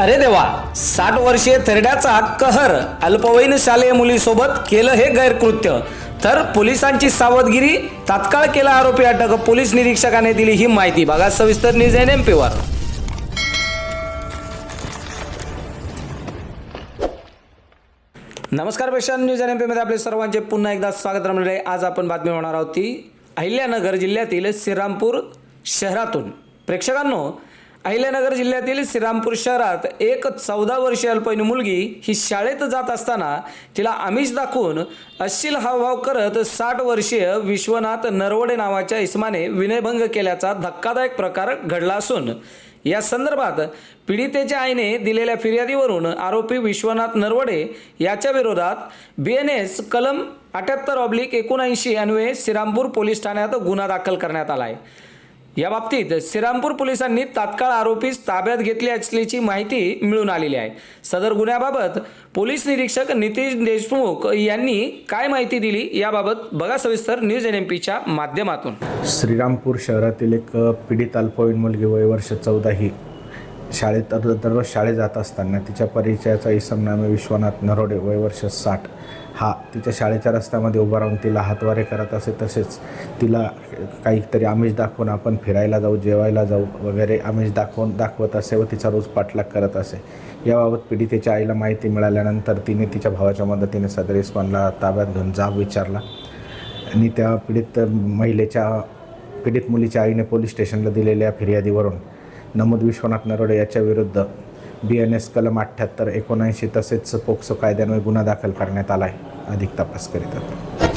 अरे देवा साठ वर्षीय थेरड्याचा कहर अल्पवयीन शालेय मुलीसोबत केलं हे गैरकृत्य. तर पोलिसांची सावधगिरी तात्काळ केला आरोपी अटक. पोलीस निरीक्षकाने दिली ही माहिती. बघा सविस्तर न्यूज एन एम पीवर नमस्कार पेशन न्यूज एन एम पीमध्ये आपले सर्वांचे पुन्हा एकदा स्वागत राहणार आहे आज आपण बातमी होणार आहोत ती अहिल्यानगर जिल्ह्यातील श्रीरामपूर शहरातून. प्रेक्षकांनो अहिल्यानगर जिल्ह्यातील श्रीरामपूर शहरात एक चौदा वर्षीय अल्पवयीन मुलगी ही शाळेत जात असताना तिला आमिष दाखवून अश्लील हावभाव करत साठ वर्षीय विश्वनाथ नरवडे नावाच्या इसमाने विनयभंग केल्याचा धक्कादायक प्रकार घडला असून या संदर्भात पीडितेच्या आईने दिलेल्या फिर्यादीवरून आरोपी विश्वनाथ नरवडे याच्या विरोधात बी एन एस कलम अठ्याहत्तर ऑब्लिक एकोणऐंशी अन्वये श्रीरामपूर पोलीस ठाण्यात गुन्हा दाखल करण्यात आला आहे या बाबतीत श्रीरामपूर पोलिसांनी तात्काळ आरोपीस ताब्यात घेतले असल्याची माहिती मिळून आलेली आहे. सदर गुन्ह्याबाबत पोलीस निरीक्षक नितीश देशमुख यांनी काय माहिती दिली याबाबत बघा सविस्तर न्यूज एन एम पीच्या माध्यमातून. श्रीरामपूर शहरातील एक पीडित अल्पवयीन मुलगी वय वर्ष चौदा ही शाळेत दर- दररोज शाळेत जात असताना तिच्या परिचयाचा इसमनामे विश्वनाथ नरोडे वय वर्ष साठ. हा तिच्या शाळेच्या रस्त्यामध्ये उभा राहून तिला हातवारे करत असे तसेच तिला काहीतरी आमिष दाखवून आपण फिरायला जाऊ जेवायला जाऊ वगैरे आमिष दाखवून दाखवत असे व तिचा रोज पाठलाग करत असे. याबाबत पीडितेच्या आईला माहिती मिळाल्यानंतर तिने तिच्या भावाच्या मदतीने सदर इस्मानला ताब्यात घेऊन जाब विचारला. आणि त्या पीडित महिलेच्या पीडित मुलीच्या आईने पोलीस स्टेशनला दिलेल्या फिर्यादीवरून नमूद विश्वनाथ नरोडे याच्या विरुद्ध बी एन एस कलम अठ्ठ्याहत्तर एकोणऐंशी तसेच पोक्सो कायद्यान्वये गुन्हा दाखल करण्यात आला आहे अधिक तपास करीत